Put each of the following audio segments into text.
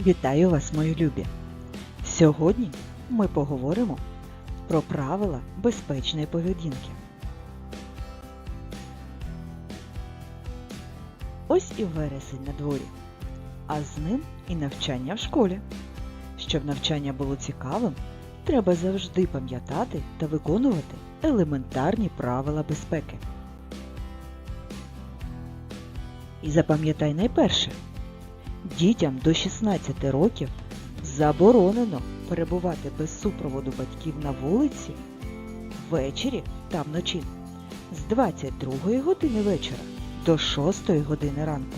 Вітаю вас, мої любі! Сьогодні ми поговоримо про правила безпечної поведінки. Ось і вересень на дворі, а з ним і навчання в школі. Щоб навчання було цікавим, треба завжди пам'ятати та виконувати елементарні правила безпеки. І запам'ятай найперше. Дітям до 16 років заборонено перебувати без супроводу батьків на вулиці ввечері та вночі з 22 години вечора до 6 години ранку.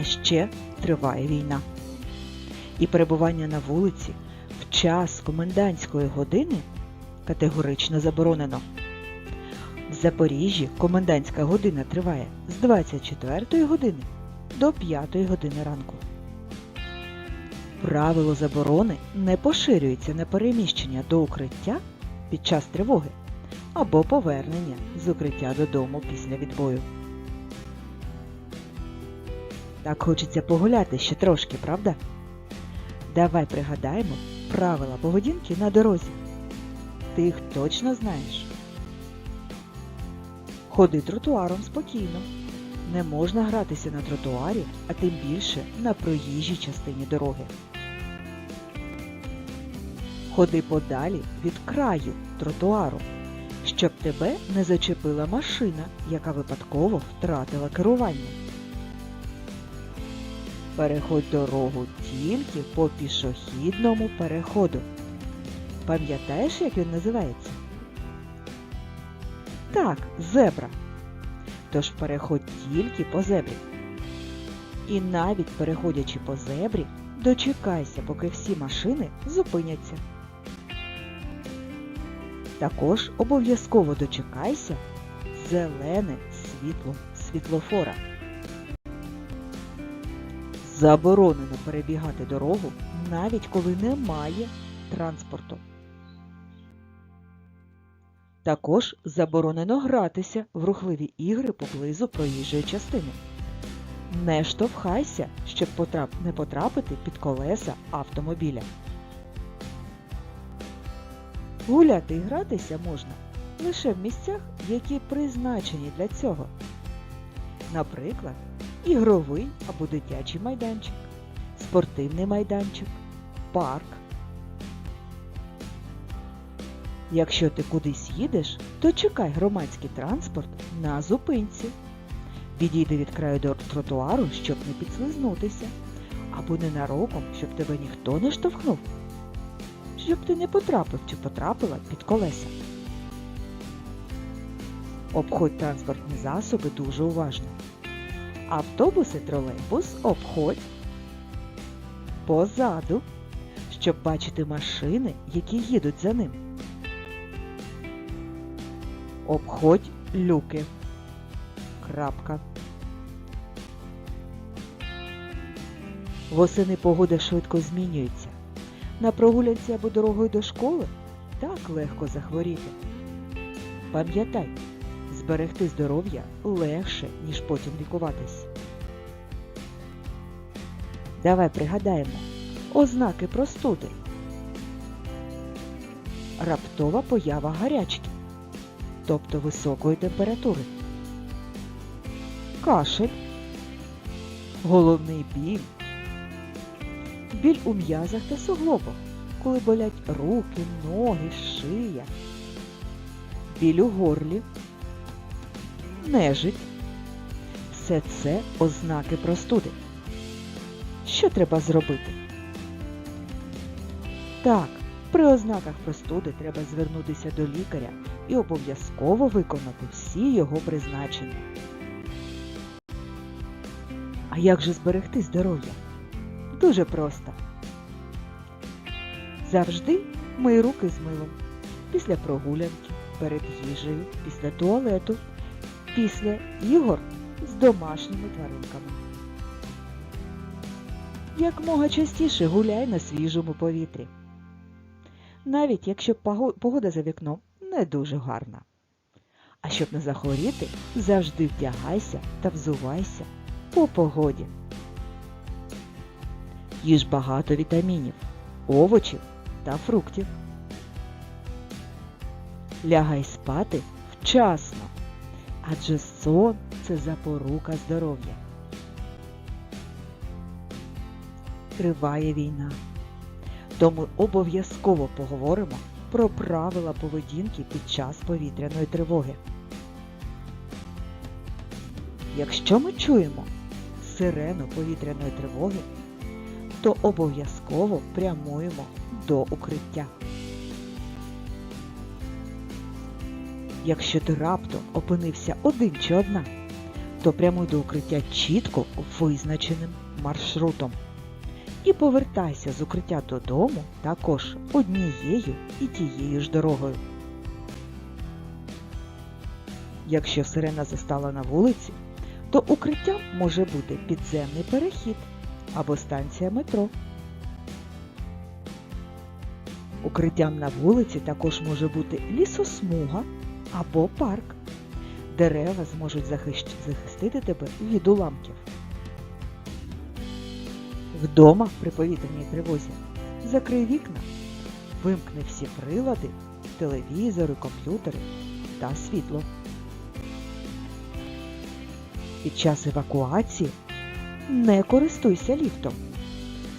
А ще триває війна. І перебування на вулиці в час комендантської години категорично заборонено. В Запоріжжі комендантська година триває з 24 години до 5 години ранку. Правило заборони не поширюється на переміщення до укриття під час тривоги або повернення з укриття додому після відбою. Так хочеться погуляти ще трошки, правда? Давай пригадаємо правила поведінки на дорозі. Ти їх точно знаєш. Ходи тротуаром спокійно. Не можна гратися на тротуарі, а тим більше на проїжджій частині дороги. Ходи подалі від краю тротуару, щоб тебе не зачепила машина, яка випадково втратила керування. Переходь дорогу тільки по пішохідному переходу. Пам'ятаєш, як він називається? Так, зебра. Тож переходь тільки по зебрі. І навіть переходячи по зебрі, дочекайся, поки всі машини зупиняться. Також обов'язково дочекайся зелене світло світлофора. Заборонено перебігати дорогу, навіть коли немає транспорту. Також заборонено гратися в рухливі ігри поблизу проїжджої частини. Не штовхайся, щоб потрап... не потрапити під колеса автомобіля. Гуляти і гратися можна лише в місцях, які призначені для цього. Наприклад, ігровий або дитячий майданчик, спортивний майданчик, парк. Якщо ти кудись їдеш, то чекай громадський транспорт на зупинці. Відійди від краю до тротуару, щоб не підслизнутися, або ненароком, щоб тебе ніхто не штовхнув, щоб ти не потрапив чи потрапила під колеса. Обходь транспортні засоби дуже уважно. Автобус і тролейбус обходь позаду, щоб бачити машини, які їдуть за ним. Обходь люки. Крапка. Восени погода швидко змінюється. На прогулянці або дорогою до школи так легко захворіти. Пам'ятай, зберегти здоров'я легше, ніж потім лікуватись. Давай пригадаємо ознаки простуди. Раптова поява гарячки тобто високої температури. Кашель, головний біль, біль у м'язах та суглобах, коли болять руки, ноги, шия, біль у горлі, нежить. Все це ознаки простуди. Що треба зробити? Так, при ознаках простуди треба звернутися до лікаря і обов'язково виконати всі його призначення. А як же зберегти здоров'я? Дуже просто. Завжди мий руки з милом. Після прогулянки, перед їжею, після туалету, після ігор з домашніми тваринками. Якмога частіше гуляй на свіжому повітрі. Навіть якщо погода за вікном не дуже гарна. А щоб не захворіти, завжди вдягайся та взувайся по погоді. Їж багато вітамінів, овочів та фруктів. Лягай спати вчасно, адже сон це запорука здоров'я. Триває війна, тому обов'язково поговоримо про правила поведінки під час повітряної тривоги. Якщо ми чуємо сирену повітряної тривоги, то обов'язково прямуємо до укриття. Якщо ти раптом опинився один чи одна, то прямуй до укриття чітко визначеним маршрутом. І повертайся з укриття додому також однією і тією ж дорогою. Якщо сирена застала на вулиці, то укриттям може бути підземний перехід або станція метро. Укриттям на вулиці також може бути лісосмуга або парк. Дерева зможуть захистити тебе від уламків. Вдома при повітряній тривозі закрий вікна, вимкни всі прилади, телевізори, комп'ютери та світло. Під час евакуації не користуйся ліфтом.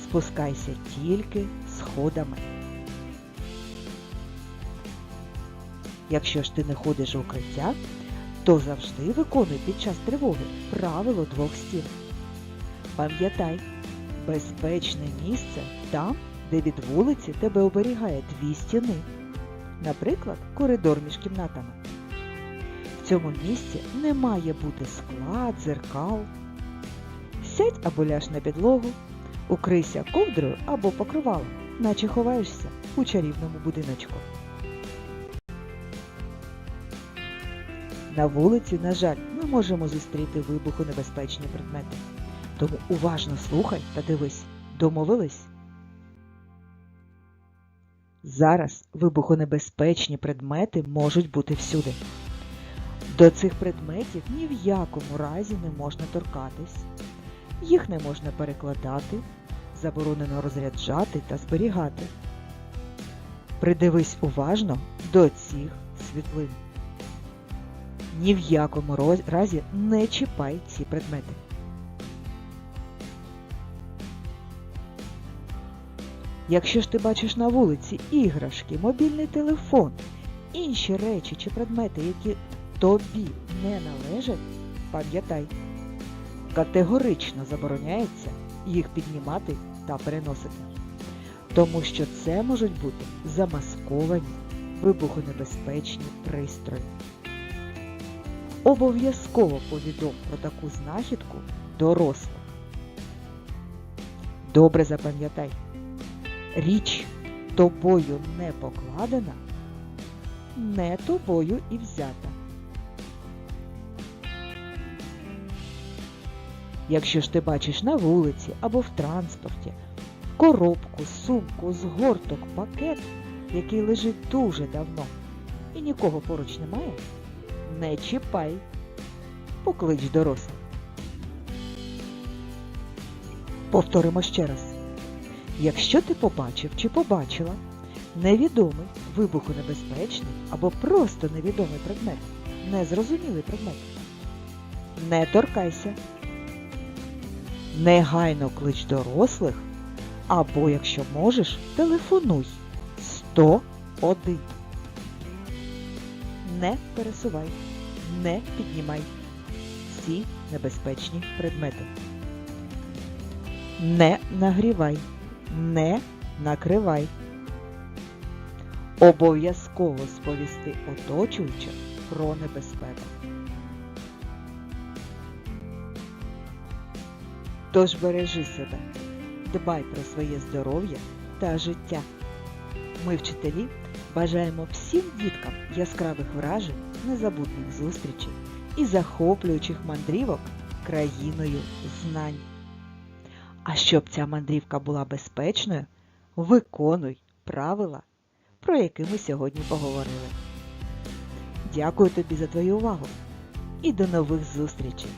Спускайся тільки сходами. Якщо ж ти не ходиш у укриття, то завжди виконуй під час тривоги правило двох стін. Пам'ятай, безпечне місце там, де від вулиці тебе оберігає дві стіни. Наприклад, коридор між кімнатами. В цьому місці не має бути скла, дзеркал. Сядь або ляж на підлогу, укрийся ковдрою або покривалом, наче ховаєшся у чарівному будиночку. На вулиці, на жаль, ми можемо зустріти вибухонебезпечні предмети. Тому уважно слухай та дивись. Домовились? Зараз вибухонебезпечні предмети можуть бути всюди. До цих предметів ні в якому разі не можна торкатись, їх не можна перекладати, заборонено розряджати та зберігати. Придивись уважно до цих світлин. Ні в якому разі не чіпай ці предмети. Якщо ж ти бачиш на вулиці іграшки, мобільний телефон, інші речі чи предмети, які тобі не належать, пам'ятай, категорично забороняється їх піднімати та переносити. Тому що це можуть бути замасковані вибухонебезпечні пристрої. Обов'язково повідом про таку знахідку дорослих. Добре запам'ятай, річ тобою не покладена, не тобою і взята. Якщо ж ти бачиш на вулиці або в транспорті коробку, сумку, згорток, пакет, який лежить дуже давно і нікого поруч немає, не чіпай, поклич дорослих. Повторимо ще раз. Якщо ти побачив чи побачила невідомий, вибухонебезпечний або просто невідомий предмет, незрозумілий предмет, не торкайся. Негайно клич дорослих або, якщо можеш, телефонуй 101. Не пересувай, не піднімай ці небезпечні предмети. Не нагрівай, не накривай. Обов'язково сповісти оточуючих про небезпеку. Тож бережи себе, дбай про своє здоров'я та життя. Ми, вчителі, бажаємо всім діткам яскравих вражень, незабутніх зустрічей і захоплюючих мандрівок країною знань. А щоб ця мандрівка була безпечною, виконуй правила, про які ми сьогодні поговорили. Дякую тобі за твою увагу і до нових зустрічей!